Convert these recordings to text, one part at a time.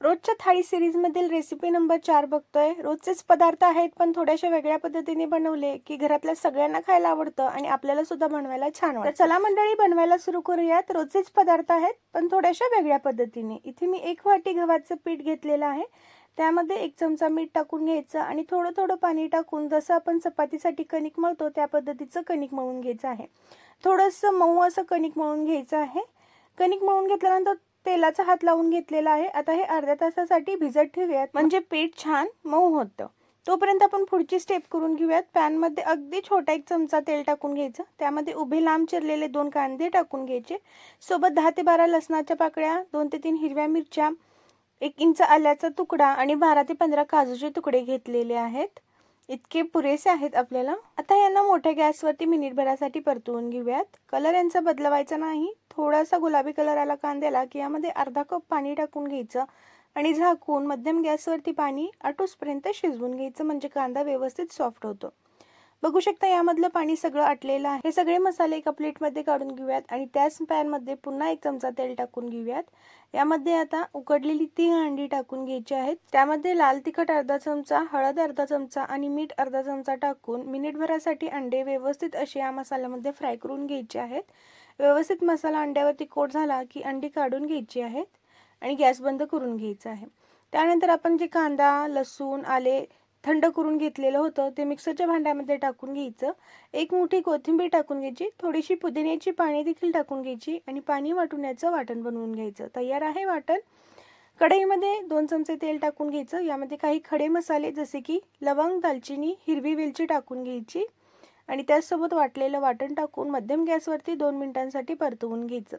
रोजच्या थाळी सिरीजमधील recipe number चार बघतोय. रोजचेच पदार्थ आहेत पण थोड्याशा वेगळ्या पद्धतीने बनवले की घरातल्या सगळ्यांना खायला आवडतं आणि आपल्याला सुद्धा बनवायला छान वाटतं. चला मंडळी बनवायला सुरू करूयात. रोजचेच पदार्थ आहेत पण थोड्याशा वेगळ्या पद्धतीने. इथे मी एक वाटी गव्हाचं पीठ घेतलेलं आहे. त्यामध्ये एक चमचा मीठ टाकून घ्यायचं आणि थोडं थोडं पाणी टाकून जसं आपण चपातीसाठी कणिक मळतो त्या पद्धतीचं कणिक मळून घ्यायचं आहे. थोडंसं मऊ असं कणिक मळून घ्यायचं आहे. कणिक मळून घेतल्यानंतर तेलाचा हात लावून घेतलेला आहे. आता हे अर्ध्या तासासाठी भिजत ठेवूयात. म्हणजे पीठ छान मऊ होतं. तोपर्यंत आपण पुढची स्टेप करून घेऊयात. पॅनमध्ये अगदी छोटा एक चमचा तेल टाकून घ्यायचं. त्यामध्ये उभे लांब चिरलेले दोन कांदे टाकून घ्यायचे. सोबत दहा ते बारा लसणाच्या पाकळ्या दोन ते तीन हिरव्या मिरच्या एक इंच आल्याचा तुकडा आणि बारा ते पंधरा काजूचे तुकडे घेतलेले आहेत. इतके पुरेसे आहेत आपल्याला. आता यांना मोठ्या गॅसवरती मिनिटभरासाठी परतवून घेऊयात. कलर यांचा बदलवायचा नाही. थोडासा गुलाबी कलर आला कांद्याला की यामध्ये अर्धा कप पाणी टाकून घ्यायचं आणि झाकून मध्यम गॅसवरती पाणी आटूसपर्यंत शिजवून घ्यायचं. म्हणजे कांदा व्यवस्थित सॉफ्ट होतो. बघू शकता यामधलं पाणी सगळं आटलेलं आहे. हे सगळे मसाले एका प्लेटमध्ये काढून घेऊयात आणि त्याच पॅनमध्ये पुन्हा एक चमचा तेल टाकून घेऊयात. यामध्ये आता उकडलेली तीन अंडी टाकून घ्यायची आहेत. त्यामध्ये लाल तिखट अर्धा चमचा हळद अर्धा चमचा आणि मीठ अर्धा चमचा टाकून मिनिटभरासाठी अंडे व्यवस्थित असे या मसाल्यामध्ये फ्राय करून घ्यायचे आहेत. व्यवस्थित मसाला अंड्यावरती कोट झाला की अंडी काढून घ्यायची आहेत आणि गॅस बंद करून घ्यायचा आहे. त्यानंतर आपण जे कांदा लसूण आले थंड करून घेतलेलं होतं. ते मिक्सरच्या भांड्यामध्ये टाकून घ्यायचं. एक मोठी कोथिंबीर टाकून घ्यायची. थोडीशी पुदिन्याची पाणी देखील टाकून घ्यायची आणि पाणी वाटून वाटण बनवून घ्यायचं. तयार आहे वाटण. कढईमध्ये दोन चमचे तेल टाकून घ्यायचं. यामध्ये काही खडे मसाले जसे की लवंग दालचिनी हिरवी वेलची टाकून घ्यायची आणि त्याचसोबत वाटलेलं वाटण टाकून मध्यम गॅसवरती दोन मिनिटांसाठी परतवून घ्यायचं.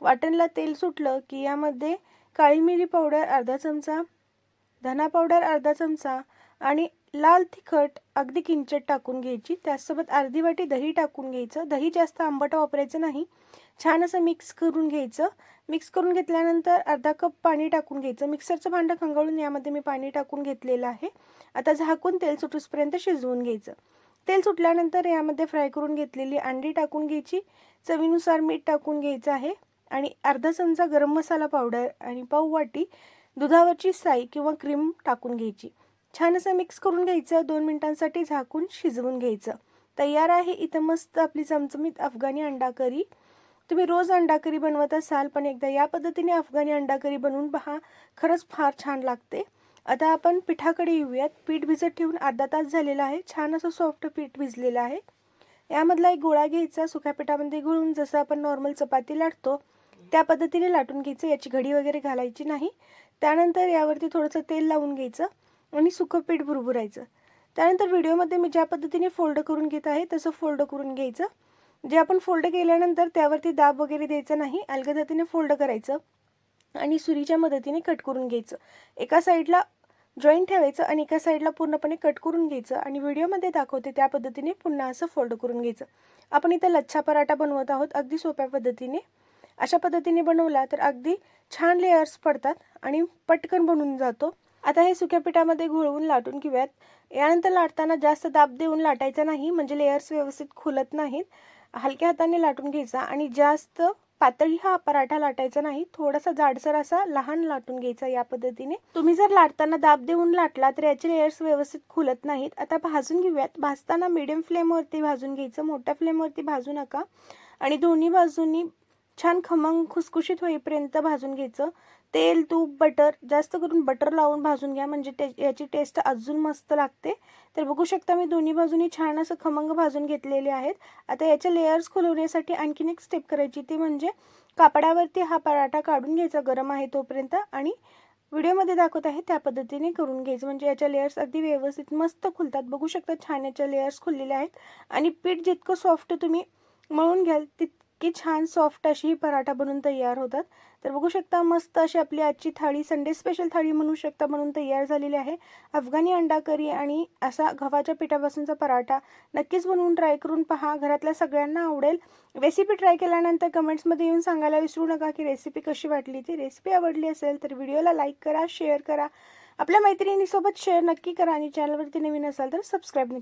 वाटणला तेल सुटलं की यामध्ये काळी मिरी पावडर अर्धा चमचा धना पावडर अर्धा चमचा आणि लाल तिखट अगदी किंचट टाकून घ्यायची. त्याचसोबत अर्धी वाटी दही टाकून घ्यायचं. दही जास्त आंबट वापरायचं नाही. छान असं मिक्स करून घ्यायचं. मिक्स करून घेतल्यानंतर अर्धा कप पाणी टाकून घ्यायचं. मिक्सरचं भांडं खंगाळून यामध्ये मी पाणी टाकून घेतलेलं आहे. आता झाकून तेल सुटूसपर्यंत शिजवून घ्यायचं. तेल सुटल्यानंतर यामध्ये फ्राय करून घेतलेली अंडी टाकून घ्यायची. चवीनुसार मीठ टाकून घ्यायचं आहे. आणि अर्धा चमचा गरम मसाला पावडर आणि पाव वाटी दुधावरची साई किंवा क्रीम टाकून घ्यायची. छान असं मिक्स करून घ्यायचं दोन मिनिटांसाठी झाकून शिजवून घ्यायचं. तयार आहे इथं मस्त आपली चमचमीत अफगाणी अंडा करी तुम्ही रोज अंडा करी बनवत असाल पण एकदा या पद्धतीने अफगाणी अंडा करी बनवून पहा. खरंच फार छान लागते. आता आपण पिठाकडे येऊयात. पीठ भिजत ठेवून अर्धा तास झालेला आहे. छान असं सॉफ्ट पीठ भिजलेलं आहे. यामधला एक गोळा घ्यायचा. सुक्या पिठामध्ये घुळून जसं आपण नॉर्मल चपाती लाटतो त्या पद्धतीने लाटून घ्यायचं. याची घडी वगैरे घालायची नाही. त्यानंतर यावरती थोडंसं तेल लावून घ्यायचं. आणि सुकं पीठ भुरभुरायचं. त्यानंतर व्हिडिओमध्ये मी ज्या पद्धतीने फोल्ड करून घेत आहे तसं फोल्ड करून घ्यायचं. जे आपण फोल्ड केल्यानंतर त्यावरती दाब वगैरे द्यायचा नाही अलगदतीने फोल्ड करायचं आणि सुरीच्या मदतीने कट करून घ्यायचं. एका साईडला जॉईंट ठेवायचं आणि एका साईडला पूर्णपणे कट करून घ्यायचं आणि व्हिडिओमध्ये दाखवते त्या पद्धतीने पुन्हा असं फोल्ड करून घ्यायचं. आपण इथं लच्छा पराठा बनवत आहोत अगदी सोप्या पद्धतीने. अशा पद्धतीने बनवला तर अगदी छान लेयर्स पडतात आणि पटकन बनून जातो. आता हे सुक्या पिठामध्ये घोळवून लाटून घेऊयात. यानंतर लाटताना जास्त दाब देऊन लाटायचा नाही म्हणजे लेयर्स व्यवस्थित खुलत नाहीत. हलक्या हाताने लाटून घ्यायचा आणि जास्त पातळी हा पराठा लाटायचा नाही थोडासा जाडसर असा लहान लाटून घ्यायचा या पद्धतीने. तुम्ही जर लाटताना दाब देऊन लाटला तर याचे लेयर्स व्यवस्थित खुलत नाहीत. आता भाजून घेऊयात. भाजताना मिडियम फ्लेमवरती भाजून घ्यायचं. मोठ्या फ्लेमवरती भाजू नका. आणि दोन्ही बाजूंनी छान खमंग खुसखुशीत होईपर्यंत भाजून घ्यायचं. तेल तूप बटर जास्त करून बटर लावून भाजून घ्या. म्हणजे ते याची टेस्ट अजून मस्त लागते. तर बघू शकता मी दोन्ही बाजूनी छान असं खमंग भाजून घेतलेले आहेत. आता याच्या लेयर्स खुलवण्यासाठी आणखीन एक स्टेप करायची. ती म्हणजे कापडावरती हा पराठा काढून घ्यायचा. गरम आहे तोपर्यंत. आणि व्हिडिओमध्ये दाखवत आहे त्या पद्धतीने करून घ्यायचं. म्हणजे याच्या लेयर्स अगदी व्यवस्थित मस्त खुलतात. बघू शकता छान याच्या लेयर्स खुललेल्या आहेत. आणि पीठ जितकं सॉफ्ट तुम्ही मळून घ्याल तित की छान सॉफ्ट अशी पराठा बनून तयार होतात. तर बघू शकता मस्त अशी आपली आजची थाळी संडे स्पेशल थाळी म्हणू शकता म्हणून तयार झालेली आहे. अफगाणी अंडा करी आणि असा गव्हाच्या पिठापासूनचा पराठा नक्कीच बनवून ट्राय करून पहा. घरातल्या सगळ्यांना आवडेल. रेसिपी ट्राय केल्यानंतर कमेंट्समध्ये येऊन सांगायला विसरू नका की रेसिपी कशी वाटली. ती रेसिपी आवडली असेल तर व्हिडिओला लाईक करा शेअर करा. आपल्या मैत्रिणीसोबत शेअर नक्की करा आणि चॅनलवरती नवीन असाल तर सबस्क्राईब